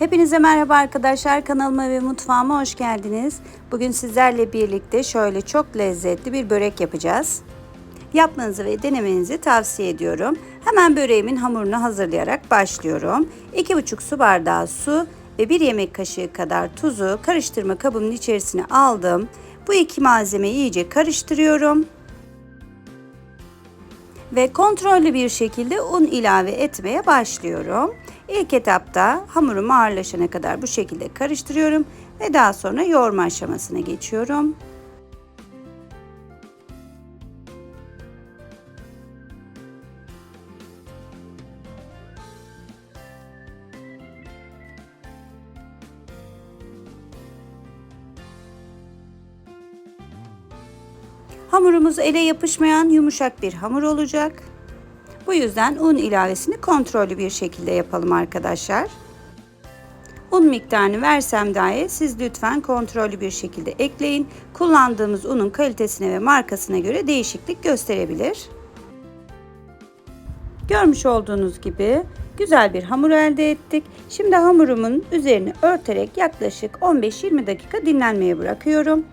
Hepinize merhaba arkadaşlar. Kanalıma ve mutfağıma hoş geldiniz. Bugün sizlerle birlikte şöyle çok lezzetli bir börek yapacağız. Yapmanızı ve denemenizi tavsiye ediyorum. Hemen böreğimin hamurunu hazırlayarak başlıyorum. 2,5 su bardağı su ve 1 yemek kaşığı kadar tuzu karıştırma kabımın içerisine aldım. Bu iki malzemeyi iyice karıştırıyorum ve kontrollü bir şekilde un ilave etmeye başlıyorum. İlk etapta hamurum ağırlaşana kadar bu şekilde karıştırıyorum ve daha sonra yoğurma aşamasına geçiyorum. Hamurumuz ele yapışmayan yumuşak bir hamur olacak. Bu yüzden un ilavesini kontrollü bir şekilde yapalım arkadaşlar. Un miktarını versem dahi siz lütfen kontrollü bir şekilde ekleyin. Kullandığımız unun kalitesine ve markasına göre değişiklik gösterebilir. Görmüş olduğunuz gibi güzel bir hamur elde ettik. Şimdi hamurumun üzerini örterek yaklaşık 15-20 dakika dinlenmeye bırakıyorum.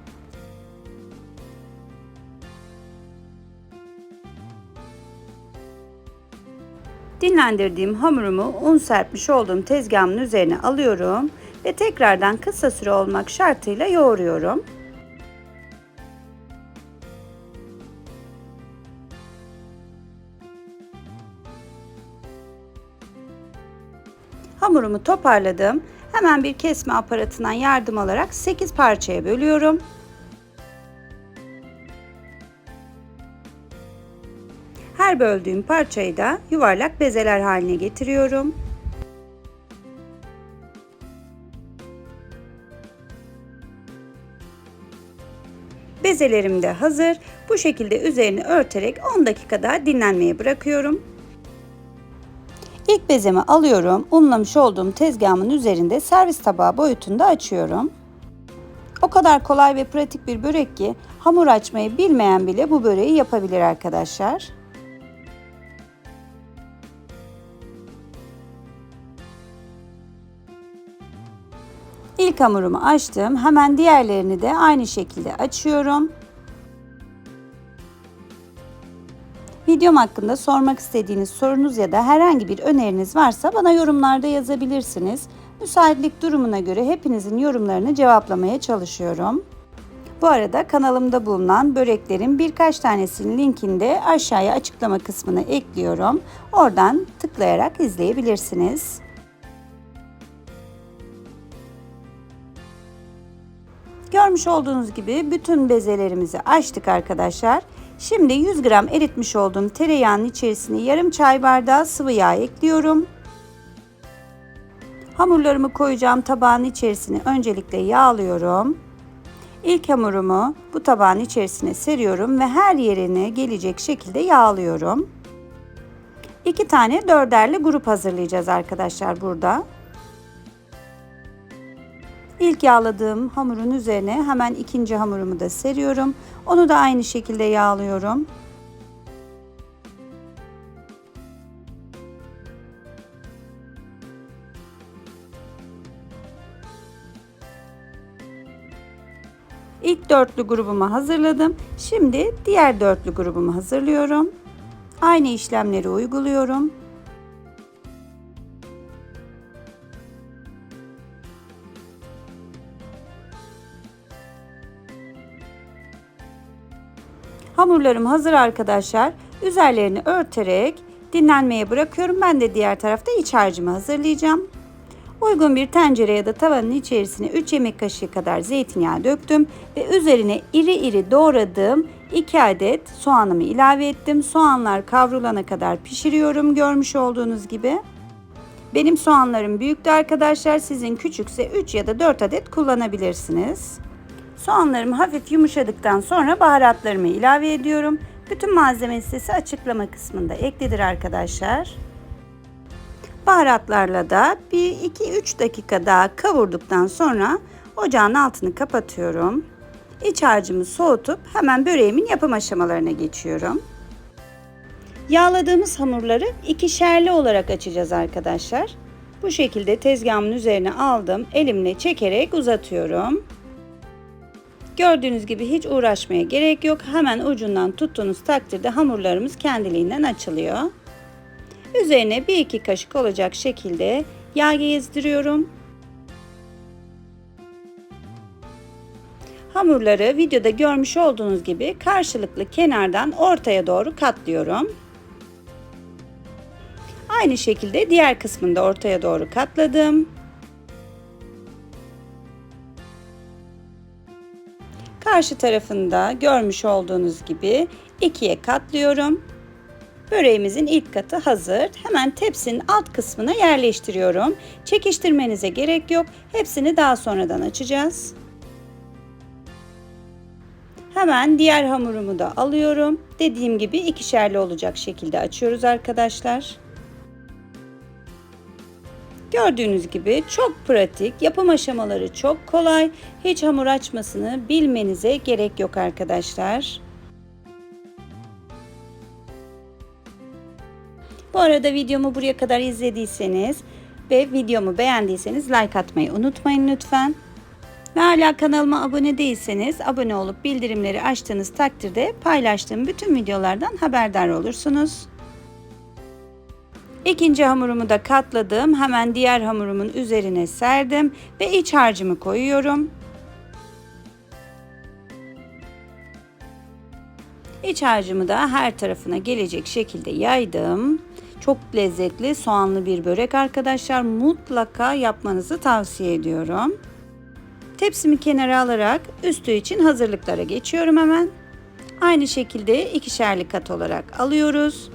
Dinlendirdiğim hamurumu un serpmiş olduğum tezgahımın üzerine alıyorum ve tekrardan kısa süre olmak şartıyla yoğuruyorum. Hamurumu toparladım. Hemen bir kesme aparatından yardım alarak 8 parçaya bölüyorum. Her böldüğüm parçayı da yuvarlak bezeler haline getiriyorum. Bezelerim de hazır. Bu şekilde üzerini örterek 10 dakika daha dinlenmeye bırakıyorum. İlk bezemi alıyorum. Unlamış olduğum tezgahımın üzerinde servis tabağı boyutunda açıyorum. O kadar kolay ve pratik bir börek ki hamur açmayı bilmeyen bile bu böreği yapabilir arkadaşlar. İlk hamurumu açtım. Hemen diğerlerini de aynı şekilde açıyorum. Videom hakkında sormak istediğiniz sorunuz ya da herhangi bir öneriniz varsa bana yorumlarda yazabilirsiniz. Müsaitlik durumuna göre hepinizin yorumlarını cevaplamaya çalışıyorum. Bu arada kanalımda bulunan böreklerin birkaç tanesinin linkini de aşağıya açıklama kısmına ekliyorum. Oradan tıklayarak izleyebilirsiniz. Görmüş olduğunuz gibi bütün bezelerimizi açtık arkadaşlar. Şimdi 100 gram eritmiş olduğum tereyağının içerisine yarım çay bardağı sıvı yağ ekliyorum. Hamurlarımı koyacağım tabağın içerisine öncelikle yağlıyorum. İlk hamurumu bu tabağın içerisine seriyorum ve her yerine gelecek şekilde yağlıyorum. İki tane dörderli grup hazırlayacağız arkadaşlar burada. İlk yağladığım hamurun üzerine hemen ikinci hamurumu da seriyorum. Onu da aynı şekilde yağlıyorum. İlk dörtlü grubumu hazırladım. Şimdi diğer dörtlü grubumu hazırlıyorum. Aynı işlemleri uyguluyorum. Hamurlarım hazır arkadaşlar. Üzerlerini örterek dinlenmeye bırakıyorum. Ben de diğer tarafta iç harcımı hazırlayacağım. Uygun bir tencere ya da tavanın içerisine 3 yemek kaşığı kadar zeytinyağı döktüm ve üzerine iri iri doğradığım 2 adet soğanımı ilave ettim. Soğanlar kavrulana kadar pişiriyorum görmüş olduğunuz gibi. Benim soğanlarım büyüktü arkadaşlar. Sizin küçükse 3 ya da 4 adet kullanabilirsiniz. Soğanlarım hafif yumuşadıktan sonra baharatlarımı ilave ediyorum. Bütün malzeme listesi açıklama kısmında eklidir arkadaşlar. Baharatlarla da 1-2-3 dakika daha kavurduktan sonra ocağın altını kapatıyorum. İç harcımı soğutup hemen böreğimin yapım aşamalarına geçiyorum. Yağladığımız hamurları ikişerli olarak açacağız arkadaşlar. Bu şekilde tezgahımın üzerine aldım. Elimle çekerek uzatıyorum. Gördüğünüz gibi hiç uğraşmaya gerek yok. Hemen ucundan tuttuğunuz takdirde hamurlarımız kendiliğinden açılıyor. Üzerine bir iki kaşık olacak şekilde yağ gezdiriyorum. Hamurları videoda görmüş olduğunuz gibi karşılıklı kenardan ortaya doğru katlıyorum. Aynı şekilde diğer kısmını da ortaya doğru katladım. Karşı tarafında görmüş olduğunuz gibi ikiye katlıyorum. Böreğimizin ilk katı hazır. Hemen tepsinin alt kısmına yerleştiriyorum. Çekiştirmenize gerek yok. Hepsini daha sonradan açacağız. Hemen diğer hamurumu da alıyorum. Dediğim gibi ikişerli olacak şekilde açıyoruz arkadaşlar. Gördüğünüz gibi çok pratik, yapım aşamaları çok kolay. Hiç hamur açmasını bilmenize gerek yok arkadaşlar. Bu arada videomu buraya kadar izlediyseniz ve videomu beğendiyseniz like atmayı unutmayın lütfen. Ve hala kanalıma abone değilseniz abone olup bildirimleri açtığınız takdirde paylaştığım bütün videolardan haberdar olursunuz. İkinci hamurumu da katladım. Hemen diğer hamurumun üzerine serdim ve iç harcımı koyuyorum. İç harcımı da her tarafına gelecek şekilde yaydım. Çok lezzetli soğanlı bir börek arkadaşlar. Mutlaka yapmanızı tavsiye ediyorum. Tepsimi kenara alarak üstü için hazırlıklara geçiyorum hemen. Aynı şekilde ikişerli kat olarak alıyoruz.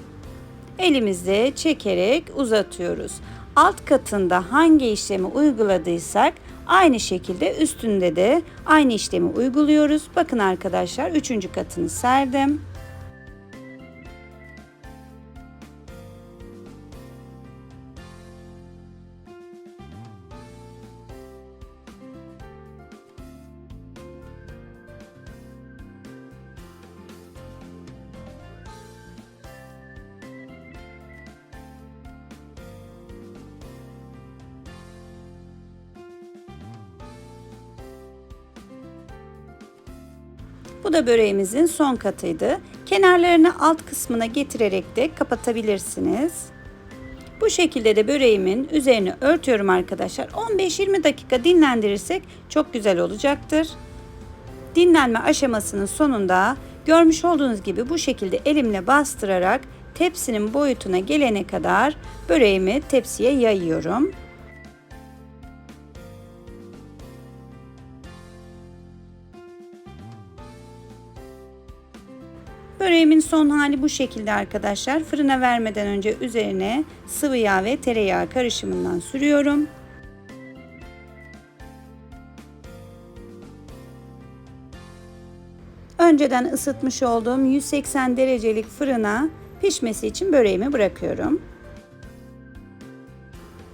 Elimizde çekerek uzatıyoruz. Alt katında hangi işlemi uyguladıysak aynı şekilde üstünde de aynı işlemi uyguluyoruz. Bakın arkadaşlar üçüncü katını serdim. Bu da böreğimizin son katıydı. Kenarlarını alt kısmına getirerek de kapatabilirsiniz. Bu şekilde de böreğimin üzerini örtüyorum arkadaşlar. 15-20 dakika dinlendirirsek çok güzel olacaktır. Dinlenme aşamasının sonunda görmüş olduğunuz gibi bu şekilde elimle bastırarak tepsinin boyutuna gelene kadar böreğimi tepsiye yayıyorum. Böreğimin son hali bu şekilde arkadaşlar. Fırına vermeden önce üzerine sıvı yağ ve tereyağı karışımından sürüyorum. Önceden ısıtmış olduğum 180 derecelik fırına pişmesi için böreğimi bırakıyorum.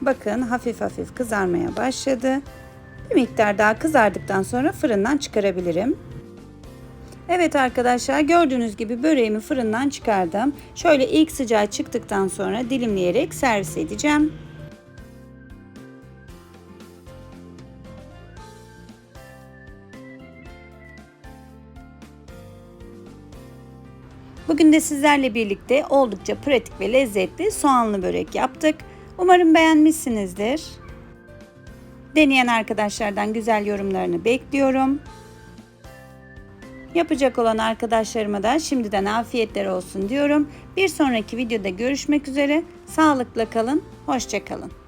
Bakın hafif hafif kızarmaya başladı. Bir miktar daha kızardıktan sonra fırından çıkarabilirim. Evet arkadaşlar gördüğünüz gibi böreğimi fırından çıkardım. Şöyle ilk sıcağı çıktıktan sonra dilimleyerek servis edeceğim. Bugün de sizlerle birlikte oldukça pratik ve lezzetli soğanlı börek yaptık. Umarım beğenmişsinizdir. Deneyen arkadaşlardan güzel yorumlarını bekliyorum. Yapacak olan arkadaşlarıma da şimdiden afiyetler olsun diyorum. Bir sonraki videoda görüşmek üzere. Sağlıkla kalın, hoşçakalın.